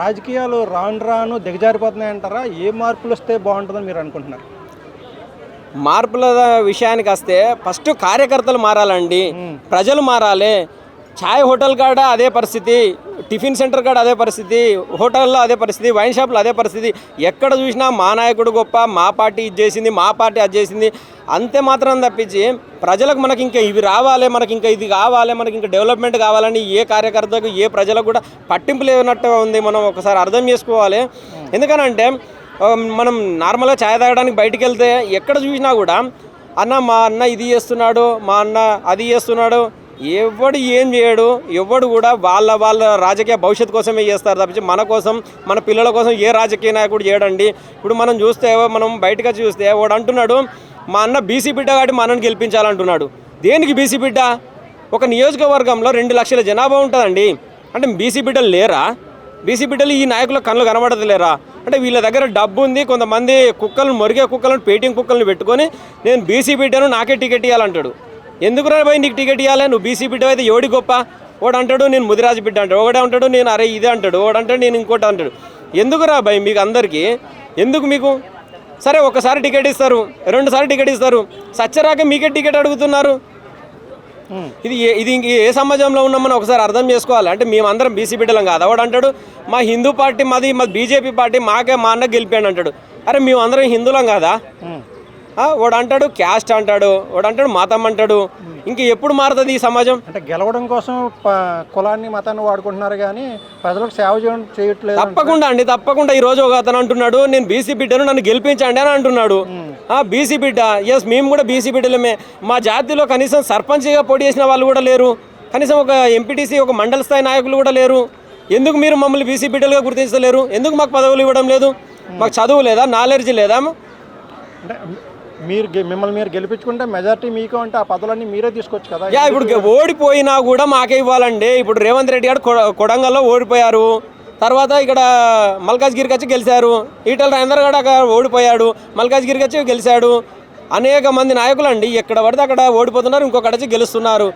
రాజకీయాలు రాను రాను దిగజారిపోతున్నాయంటారా ఏ మార్పులు వస్తే బాగుంటుందని మీరు అనుకుంటున్నారు? మార్పుల విషయానికి వస్తే ఫస్ట్ కార్యకర్తలు మారాలండి. ప్రజలు మారాలి. ఛాయ్ హోటల్ కాడ అదే పరిస్థితి టిఫిన్ సెంటర్ కాడ అదే పరిస్థితి హోటల్లో అదే పరిస్థితి వైన్ షాప్లో అదే పరిస్థితి. ఎక్కడ చూసినా మా నాయకుడు గొప్ప మా పార్టీ ఇది చేసింది మా పార్టీ అది చేసింది. అంతే మాత్రం తప్పించి ప్రజలకు మనకి ఇంకా ఇవి రావాలి మనకి ఇంకా ఇది కావాలి మనకి ఇంకా డెవలప్మెంట్ కావాలని ఏ కార్యకర్తకు ఏ ప్రజలకు కూడా పట్టింపు లేనట్టుగా ఉంది మనం ఒకసారి అర్థం చేసుకోవాలి. ఎందుకనంటే మనం నార్మల్గా ఛాయ్ తాగడానికి బయటికి వెళ్తే ఎక్కడ చూసినా కూడా అన్న మా అన్న ఇది చేస్తున్నాడు మా అన్న అది చేస్తున్నాడు ఎవడు ఏం చేయడు ఎవడు కూడా వాళ్ళ వాళ్ళ రాజకీయ భవిష్యత్తు కోసమే చేస్తారు తప్పించి మన కోసం మన పిల్లల కోసం ఏ రాజకీయ నాయకుడు చేయడండి. ఇప్పుడు మనం చూస్తే మనం బయటగా చూస్తే వాడు అంటున్నాడు మా అన్న బీసీ బిడ్డ కాబట్టి మా అన్నని గెలిపించాలంటున్నాడు. దేనికి బీసీ బిడ్డ? ఒక నియోజకవర్గంలో రెండు లక్షల జనాభా ఉంటుందండి. అంటే బీసీ బిడ్డలు లేరా? బీసీ బిడ్డలు ఈ నాయకుల కళ్ళు కనబడతలేరా? అంటే వీళ్ళ దగ్గర డబ్బు ఉంది కొంతమంది కుక్కలను మురిగే కుక్కలను పేటింగ్ కుక్కలను పెట్టుకొని నేను బీసీ బిడ్డను నాకే టికెట్ ఇవ్వాలంటాడు ఎందుకు రా పోయి నీకు టికెట్ ఇవ్వాలి నువ్వు బీసీ బిడ్డ అయితే ఎవడి గొప్ప? వాడు అంటాడు నేను ముదిరాజు బిడ్డ అంటాడు ఒకడే అంటాడు నేను అరే ఇదే అంటాడు వాడు అంటాడు నేను ఇంకోటి అంటాడు. ఎందుకు రా భయ్ మీకు అందరికీ? ఎందుకు మీకు? సరే ఒకసారి టికెట్ ఇస్తారు రెండుసార్లు టికెట్ ఇస్తారు సచ్చరాక మీకే టికెట్ అడుగుతున్నారు. ఇది ఇది ఇంక ఏ సమాజంలో ఉన్నామని ఒకసారి అర్థం చేసుకోవాలి. అంటే మేమందరం బీసీ బిడ్డలం కాదు? వాడు అంటాడు మా హిందూ పార్టీ మాది మా బీజేపీ పార్టీ మాకే మా అన్న గెలిపాడు అంటాడు. అరే మేమందరం హిందువులం కాదా? వాడు అంటాడు క్యాస్ట్ అంటాడు వాడు అంటాడు మతం అంటాడు. ఇంక ఎప్పుడు మారుతుంది ఈ సమాజం? అంటే గెలవడం కోసం కులాన్ని మతాన్ని వాడుకుంటున్నారు కానీ ప్రజలకు సేవ చేయడం చేయట్లేదు తప్పకుండా అండి తప్పకుండా. ఈ రోజు ఒక అతను అంటున్నాడు నేను బీసీ బిడ్డను నన్ను గెలిపించండి అని అంటున్నాడు. ఆ బీసీ బిడ్డ ఎస్ మేము కూడా బీసీ బిడ్డలమే. మా జాతిలో కనీసం సర్పంచ్గా పోటీ చేసిన వాళ్ళు కూడా లేరు. కనీసం ఒక ఎంపీటీసీ ఒక మండల స్థాయి నాయకులు కూడా లేరు. ఎందుకు మీరు మమ్మల్ని బీసీ బిడ్డలుగా గుర్తించలేరు? ఎందుకు మాకు పదవులు ఇవ్వడం లేదు? మాకు చదువు లేదా? నాలెడ్జ్ లేదా? అంటే మీరు మిమ్మల్ని మీరు గెలిపించుకుంటే మెజారిటీ మీకు అంటే ఆ పదవులన్నీ మీరే తీసుకోవచ్చు కదా? యా ఇప్పుడు ఓడిపోయినా కూడా మాకే ఇవ్వాలండి. ఇప్పుడు రేవంత్ రెడ్డి గారు కొడ- కొడంగల్లో ఓడిపోయారు. తర్వాత ఇక్కడ మల్కాజ్గిరికి వచ్చి గెలిచారు. ఈటల రాజేందర్ గారు అక్కడ ఓడిపోయాడు. మల్కాజ్గిరికి వచ్చి గెలిచాడు. అనేక మంది నాయకులు అండి ఎక్కడ పడితే అక్కడ ఓడిపోతున్నారు ఇంకొకటి వచ్చి గెలుస్తున్నారు.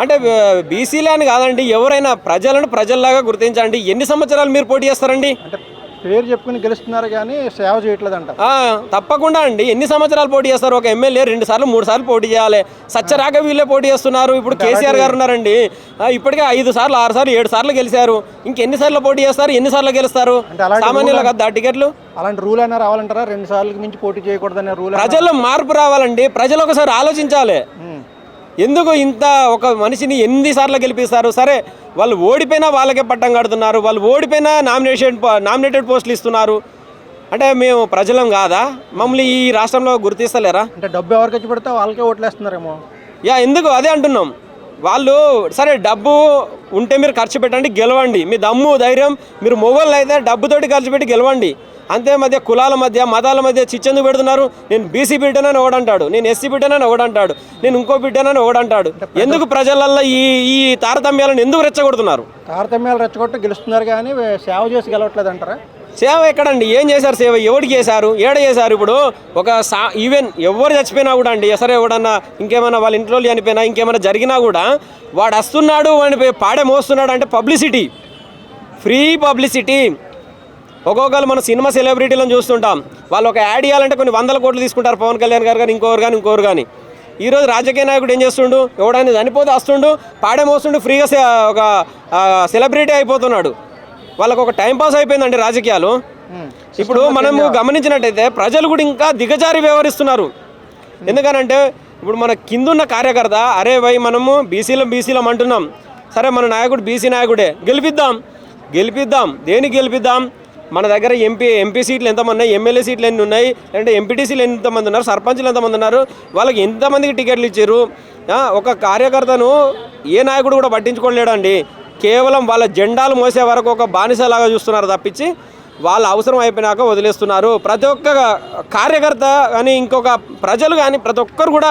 అంటే బీసీలే అని కాదండి ఎవరైనా ప్రజలను ప్రజల్లాగా గుర్తించండి. ఎన్ని సంవత్సరాలు మీరు పోటీ చేస్తారండి? అంటే పేరు చెప్పుకుని గెలుస్తున్నారు కానీ సేవ చేయట్లేదు అంట ఆ, తప్పకుండా అండి. ఎన్ని సంవత్సరాలు పోటీ చేస్తారు ఒక ఎమ్మెల్యే రెండు సార్లు మూడు సార్లు పోటీ చేయాలి. సత్యరాక వీళ్ళే పోటీ చేస్తున్నారు. ఇప్పుడు కేసీఆర్ గారు ఉన్నారండి ఇప్పటికే ఐదు సార్లు ఆరు సార్లు ఏడు సార్లు గెలిచారు. ఇంకెన్ని సార్లు పోటీ చేస్తారు? ఎన్ని సార్లు గెలుస్తారు? సామాన్యులు కదా టికెట్లు? అలాంటి రూల్ అయినా రావాలంటారా? రెండు సార్లకి మించి పోటీ చేయకూడదనే రూల్ ప్రజల్లో మార్పు రావాలండి. ప్రజలు ఒకసారి ఆలోచించాలి. ఎందుకు ఇంత ఒక మనిషిని ఎన్నిసార్లు గెలిపిస్తారు? సరే వాళ్ళు ఓడిపోయినా వాళ్ళకే పట్టం కడుతున్నారు వాళ్ళు ఓడిపోయినా నామినేషన్ నామినేటెడ్ పోస్టులు ఇస్తున్నారు. అంటే మేము ప్రజలం కాదా? మమ్మల్ని ఈ రాష్ట్రంలో గుర్తిస్తలేరా? అంటే డబ్బు ఎవరికి పెడితే వాళ్ళకే ఓట్లేస్తున్నారేమో. యా ఎందుకు? అదే అంటున్నాం. వాళ్ళు సరే డబ్బు ఉంటే మీరు ఖర్చు పెట్టండి గెలవండి. మీ దమ్ము ధైర్యం మీరు మొగోళ్ళు అయితే డబ్బుతోటి ఖర్చు పెట్టి గెలవండి. అంతే మధ్య కులాల మధ్య మతాల మధ్య చిచ్చెందుకు పెడుతున్నారు. నేను బీసీ బిడ్డనని ఒకడంటాడు నేను ఎస్సీ బిడ్డనని ఒకడంటాడు నేను ఇంకో బిడ్డనని ఒకడంటాడు. ఎందుకు ప్రజలల్లో ఈ ఈ తారతమ్యాలను ఎందుకు రెచ్చగొడుతున్నారు? తారతమ్యాలు రెచ్చగొట్టి గెలుస్తున్నారు కానీ సేవ చేసి గెలవట్లేదు అంటారా? సేవ ఎక్కడండి? ఏం చేశారు సేవ? ఎవరికి చేశారు? ఏడ చేశారు ఇప్పుడు? ఒక సా ఈవెన్ ఎవరు చచ్చిపోయినా కూడా అండి సరే ఎవడన్నా ఇంకేమైనా వాళ్ళ ఇంట్లో చనిపోయినా ఇంకేమైనా జరిగినా కూడా వాడు వస్తున్నాడు వాడిని పాడే మోస్తున్నాడు అంటే పబ్లిసిటీ. Free publicity. ఒక్కొక్కరు మన సినిమా సెలబ్రిటీలను చూస్తుంటాం. వాళ్ళు ఒక యాడ్ ఇవ్వాలంటే కొన్ని వందల కోట్లు తీసుకుంటారు. పవన్ కళ్యాణ్ గారు కానీ ఇంకోరు కానీ ఇంకోరు కానీ. ఈరోజు రాజకీయ నాయకుడు ఏం చేస్తుండు? ఎవడైనా చనిపోతే వస్తుండు పాడే మోస్తుండు ఫ్రీగా ఒక సెలబ్రిటీ అయిపోతున్నాడు. వాళ్ళకు ఒక టైం పాస్ అయిపోయిందండి రాజకీయాలు. ఇప్పుడు మనము గమనించినట్టయితే ప్రజలు కూడా ఇంకా దిగజారి వ్యవహరిస్తున్నారు. ఎందుకనంటే ఇప్పుడు మన కిందున్న కార్యకర్త అరే వై మనము బీసీలం బీసీలం అంటున్నాం. సరే మన నాయకుడు బీసీ నాయకుడే గెలిపిద్దాం. గెలిపిద్దాం. దేనికి గెలిపిద్దాం? మన దగ్గర ఎంపీ ఎంపీ సీట్లు ఎంతమంది ఉన్నాయి? ఎమ్మెల్యే సీట్లు ఎన్ని ఉన్నాయి? అంటే ఎంపీటీసీలు ఎంతమంది ఉన్నారు? సర్పంచ్లు ఎంతమంది ఉన్నారు? వాళ్ళకి ఎంతమందికి టికెట్లు ఇచ్చారు? ఒక కార్యకర్తను ఏ నాయకుడు కూడా పట్టించుకోలేడండి. కేవలం వాళ్ళ జెండాలు మోసే వరకు ఒక బానిసలాగా చూస్తున్నారు తప్పించి వాళ్ళ అవసరం అయిపోయినాక వదిలేస్తున్నారు. ప్రతి ఒక్క కార్యకర్త కానీ ఇంకొక ప్రజలు కానీ ప్రతి ఒక్కరు కూడా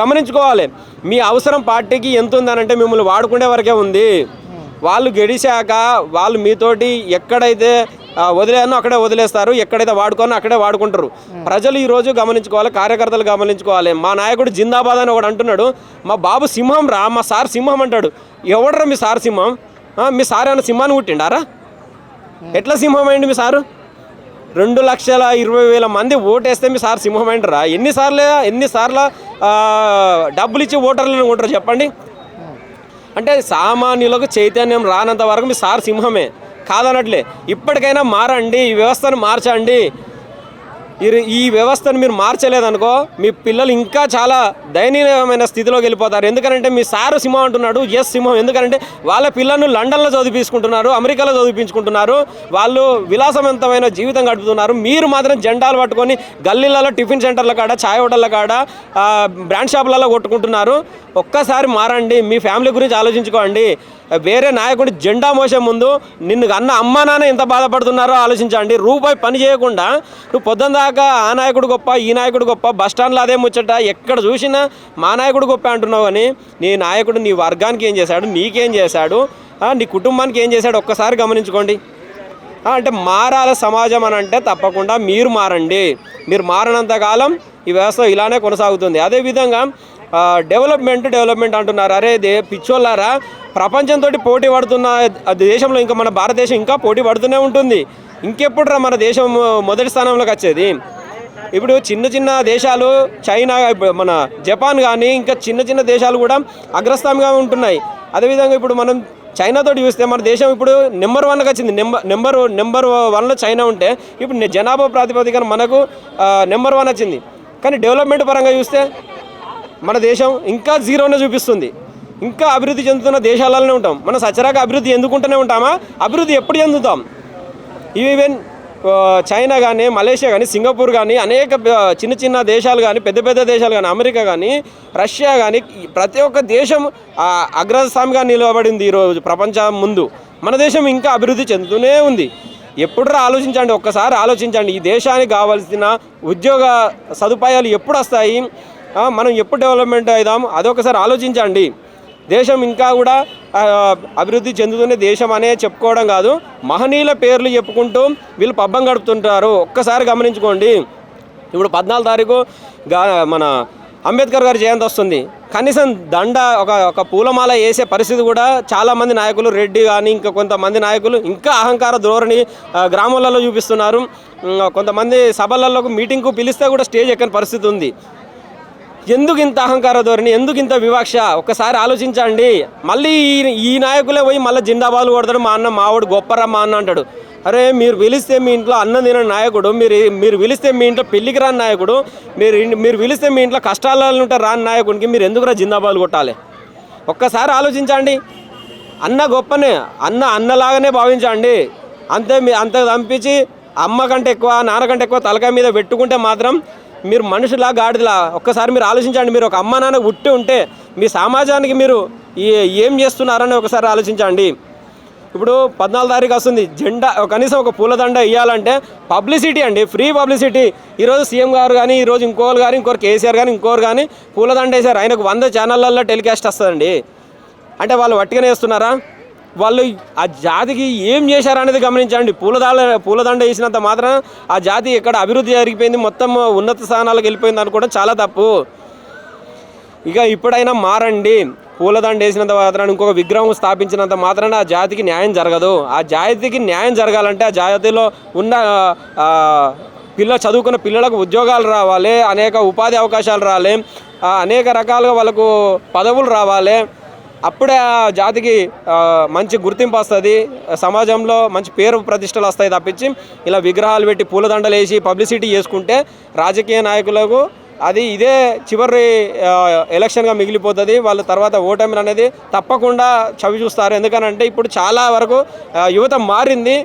గమనించుకోవాలి. మీ అవసరం పార్టీకి ఎంత ఉందనంటే మిమ్మల్ని వాడుకునే వరకే ఉంది. వాళ్ళు గెలిచాక వాళ్ళు మీతోటి ఎక్కడైతే వదిలేనో అక్కడే వదిలేస్తారు ఎక్కడైతే వాడుకోనో అక్కడే వాడుకుంటారు. ప్రజలు ఈరోజు గమనించుకోవాలి కార్యకర్తలు గమనించుకోవాలి. మా నాయకుడు జిందాబాద్ అని ఒకడు అంటున్నాడు మా బాబు సింహం రా మా సార్ సింహం అంటాడు. ఎవడరా మీ సార్ సింహం? మీ సార్ ఏమైనా సింహాన్ని పుట్టిండారా ఎట్లా సింహం అయింది మీ సారు? రెండు లక్షల ఇరవై వేల మంది ఓటేస్తే మీ సార్ సింహం అయింటారా ఎన్నిసార్లు ఎన్నిసార్లు డబ్బులు ఇచ్చి ఓటర్లను కొంటారు చెప్పండి? అంటే సామాన్యులకు చైతన్యం రానంత వరకు మీ సార్ సింహమే. కాదనట్లే. ఇప్పటికైనా మారండి ఈ వ్యవస్థను మార్చండి. ఈ- ఈ వ్యవస్థను మీరు మార్చలేదనుకో మీ పిల్లలు ఇంకా చాలా దయనీయమైన స్థితిలోకి వెళ్ళిపోతారు. ఎందుకంటే మీ సారు సింహం అంటున్నాడు ఎస్ సింహం. ఎందుకంటే వాళ్ళ పిల్లలను లండన్లో చదివించుకుంటున్నారు అమెరికాలో చదివించుకుంటున్నారు వాళ్ళు విలాసవంతమైన జీవితం గడుపుతున్నారు. మీరు మాత్రం జెండాలు పట్టుకొని గల్లీలలో టిఫిన్ సెంటర్ల కాడ ఛాయ్ హోటళ్ళ కాడ బ్రాండ్ షాపులలో కొట్టుకుంటున్నారు. ఒక్కసారి మారండి మీ ఫ్యామిలీ గురించి ఆలోచించుకోండి. వేరే నాయకుడి జెండా మోసే ముందు నిన్ను అన్న అమ్మా నాన్న ఎంత బాధపడుతున్నారో ఆలోచించండి. రూపాయి పని చేయకుండా నువ్వు పొద్దున దాకా ఆ నాయకుడు గొప్ప ఈ నాయకుడు గొప్ప బస్ స్టాండ్లో అదే ముచ్చట ఎక్కడ చూసినా మా నాయకుడు గొప్ప అంటున్నావు అని నీ నాయకుడు నీ వర్గానికి ఏం చేశాడు నీకేం చేశాడు? నీ కుటుంబానికి ఏం చేశాడు? ఒక్కసారి గమనించుకోండి. అంటే మారాల సమాజం అని అంటే తప్పకుండా మీరు మారండి. మీరు మారనంత కాలం ఈ వ్యవస్థ ఇలానే కొనసాగుతుంది. అదేవిధంగా డెవలప్మెంట్ డెవలప్మెంట్ అంటున్నారు. అరే దే పిచ్చోళ్ళారా ప్రపంచంతో పోటీ పడుతున్న దేశంలో ఇంకా మన భారతదేశం ఇంకా పోటీ పడుతూనే ఉంటుంది. ఇంకెప్పుడురా మన దేశం మొదటి స్థానంలోకి వచ్చేది? ఇప్పుడు చిన్న చిన్న దేశాలు చైనా మన జపాన్ కానీ ఇంకా చిన్న చిన్న దేశాలు కూడా అగ్రస్థానంగా ఉంటున్నాయి. అదేవిధంగా ఇప్పుడు మనం చైనాతో చూస్తే మన దేశం ఇప్పుడు నెంబర్ వన్కి వచ్చింది. నెంబర్ నెంబర్ నెంబర్ వన్లో చైనా ఉంటే ఇప్పుడు జనాభా ప్రాతిపదికన మనకు నెంబర్ వన్ వచ్చింది. కానీ డెవలప్మెంట్ పరంగా చూస్తే మన దేశం ఇంకా జీరోనే చూపిస్తుంది. ఇంకా అభివృద్ధి చెందుతున్న దేశాలలోనే ఉంటాం. మన సచరాగా అభివృద్ధి ఎందుకుంటూనే ఉంటామా? అభివృద్ధి ఎప్పుడు చెందుతాం? ఈవెన్ చైనా కానీ మలేషియా కానీ సింగపూర్ కానీ అనేక చిన్న చిన్న దేశాలు కానీ పెద్ద పెద్ద దేశాలు కానీ అమెరికా కానీ రష్యా కానీ ప్రతి ఒక్క దేశం ఆ, అగ్రస్థామిగా నిలబడింది ఈరోజు ప్రపంచం ముందు. మన దేశం ఇంకా అభివృద్ధి చెందుతూనే ఉంది. ఎప్పుడు ఆలోచించండి ఒక్కసారి ఆలోచించండి. ఈ దేశానికి కావాల్సిన ఉద్యోగ సదుపాయాలు ఎప్పుడు వస్తాయి? మనం ఎప్పుడు డెవలప్మెంట్ అవుదాం అదొకసారి ఆలోచించండి. దేశం ఇంకా కూడా అభివృద్ధి చెందుతున్న దేశం అనే చెప్పుకోవడం కాదు. మహనీయుల పేర్లు చెప్పుకుంటూ వీళ్ళు పబ్బం గడుపుతుంటారు. ఒక్కసారి గమనించుకోండి. ఇప్పుడు పద్నాలుగు తారీఖు గా మన అంబేద్కర్ గారి జయంతి వస్తుంది. కనీసం దండ ఒక ఒక పూలమాల వేసే పరిస్థితి కూడా చాలామంది నాయకులు రెడ్డి కానీ ఇంకా కొంతమంది నాయకులు ఇంకా అహంకార ధోరణి గ్రామాలలో చూపిస్తున్నారు. కొంతమంది సభలలో మీటింగ్కు పిలిస్తే కూడా స్టేజ్ ఎక్కని పరిస్థితి ఉంది. ఎందుకు ఇంత అహంకార ధోరణి? ఎందుకు ఇంత వివక్ష? ఒక్కసారి ఆలోచించండి. మళ్ళీ ఈ ఈ నాయకులే పోయి మళ్ళీ జిందాబాలు కొడతాడు. మా అన్న మావాడు గొప్పరా మా అన్న అంటాడు. అరే మీరు పిలిస్తే మీ ఇంట్లో అన్నం తినని నాయకుడు మీరు మీరు పిలిస్తే మీ ఇంట్లో పెళ్ళికి రాని నాయకుడు మీరు మీరు పిలిస్తే మీ ఇంట్లో కష్టాలలో ఉంటే రాని నాయకుడికి మీరు ఎందుకురా జిందాబాలు కొట్టాలి? ఒక్కసారి ఆలోచించండి. అన్న గొప్పనే అన్న అన్నలాగానే భావించండి. అంతే మీ అంత పంపించి అమ్మ కంటే ఎక్కువ నాన్న కంటే ఎక్కువ తలకాయ మీద పెట్టుకుంటే మాత్రం మీరు మనుషులా గాడిదలా ఒక్కసారి మీరు ఆలోచించండి మీరు ఒక అమ్మ నాన్న ఉట్టి ఉంటే మీ సమాజానికి మీరు ఏం చేస్తున్నారని ఒకసారి ఆలోచించండి. ఇప్పుడు పద్నాలుగు తారీఖు వస్తుంది జెండా కనీసం ఒక పూలదండ ఇవ్వాలంటే పబ్లిసిటీ అండి ఫ్రీ పబ్లిసిటీ. ఈరోజు సీఎం గారు కానీ ఈరోజు ఇంకోరు కానీ ఇంకోరు కేసీఆర్ కానీ ఇంకోరు కానీ పూలదండ వేశారు. ఆయనకు వంద ఛానళ్ళల్లో టెలికాస్ట్ వస్తుందండి. అంటే వాళ్ళు వట్టిగానే వేస్తున్నారా వాళ్ళు ఆ జాతికి ఏం చేశారనేది గమనించండి. పూలదాల పూలదండ వేసినంత మాత్రం ఆ జాతి ఎక్కడ అభివృద్ధి జరిగిపోయింది మొత్తం ఉన్నత స్థానాలకు వెళ్ళిపోయింది అనుకోవడం చాలా తప్పు. ఇక ఇప్పుడైనా మారండి. పూలదండ వేసినంత మాత్రాన ఇంకొక విగ్రహం స్థాపించినంత మాత్రాన ఆ జాతికి న్యాయం జరగదు. ఆ జాతికి న్యాయం జరగాలంటే ఆ జాతిలో ఉన్న పిల్ల చదువుకున్న పిల్లలకు ఉద్యోగాలు రావాలి అనేక ఉపాధి అవకాశాలు రావాలి అనేక రకాలుగా వాళ్ళకు పదవులు రావాలి. అప్పుడే ఆ జాతికి మంచి గుర్తింపు వస్తుంది. సమాజంలో మంచి పేరు ప్రతిష్టలు వస్తాయి తప్పించి ఇలా విగ్రహాలు పెట్టి పూలదండలు వేసి పబ్లిసిటీ చేసుకుంటే రాజకీయ నాయకులకు అది ఇదే చివరి ఎలక్షన్గా మిగిలిపోతుంది. వాళ్ళ తర్వాత ఓటమి అనేది తప్పకుండా చవి చూస్తారు. ఎందుకనంటే ఇప్పుడు చాలా వరకు యువత మారింది.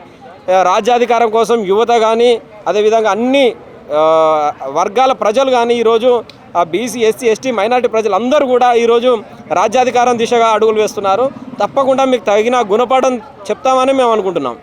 రాజ్యాధికారం కోసం యువత కానీ అదేవిధంగా అన్ని వర్గాల ప్రజలు కానీ ఈరోజు ఆ బీసీ ఎస్సీ ఎస్టీ మైనార్టీ ప్రజలందరూ కూడా ఈరోజు రాజ్యాధికారం దిశగా అడుగులు వేస్తున్నారు. తప్పకుండా మీకు తగిన గుణపాఠం చెప్తామని మేము అనుకుంటున్నాం.